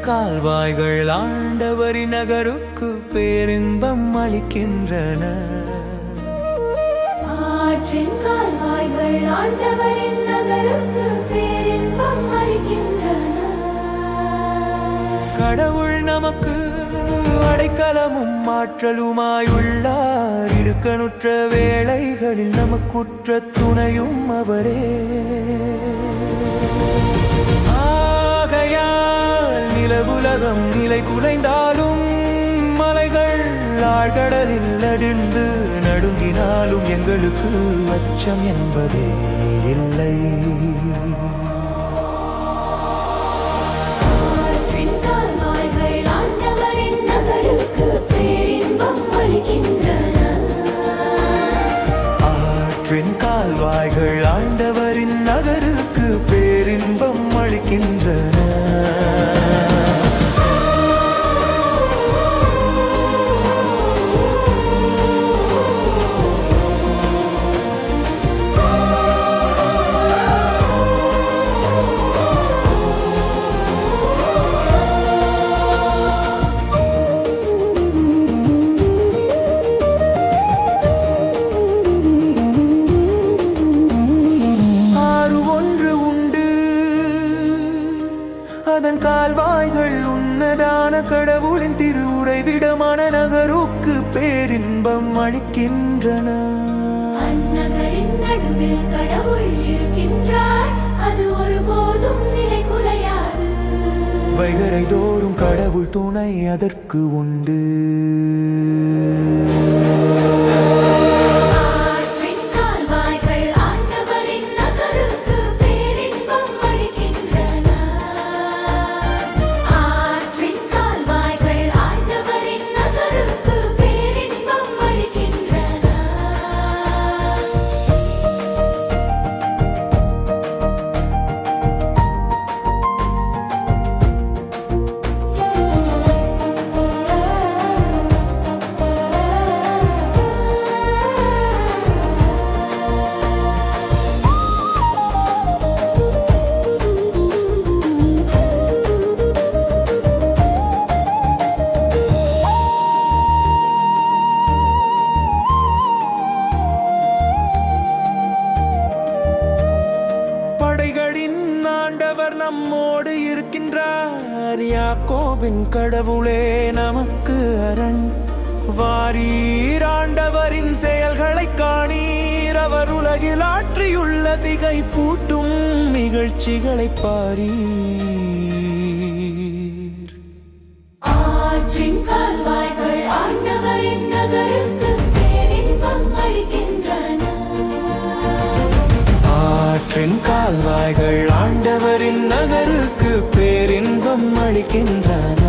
கால்வாய்கள் ஆண்டவரின் நகருக்கு பேரின்பம் அளிக்கின்றன. ஆற்றின் கால்வாய்கள் ஆண்டவரின் நகருக்கு பேரின்பம் அளிக்கின்றன. கடவுள் நமக்கு அடைக்கலமும் ஆற்றலுமாயுள்ளார் இடுக்கணுற்ற வேளைகளில் நமக்குற்ற துணையும் அவரே. ஆகையால் நிலவுலகம் நிலை குலைந்தாலும் மலைகள் ஆழ்கடலில் அடிந்து நடுங்கினாலும் எங்களுக்கு அச்சம் என்பதே இல்லை. ஆற்றின் கால்வாய்கள் ஆண்டவரின் நகருக்கு பேரின்பம் அளிக்கின்றன. கால்வாய்கள் உன்னதான கடவுளின் திருவுரை விடமான நகருக்கு பேரின்பம் அளிக்கின்றன. அந்நகரின் நடுவில் கடவுள் இருக்கின்றார். அது ஒருபோதும் நிலை குலையாது. வைகரை தோறும் கடவுள் துணை அதற்கு உண்டு. நம்மோடு இருக்கின்றார் யாக்கோபின் கடவுளே நமக்கு அரண். வாரீராண்டவரின் செயல்களை காணீர் அவர் உலகில் ஆற்றியுள்ள திகை பூட்டும் நிகழ்ச்சிகளை பாரீர். ஆற்றின் கால்வாய்கள் ஆண்டவரின் நகருக்கு பேரின்பம் அளிக்கின்றன.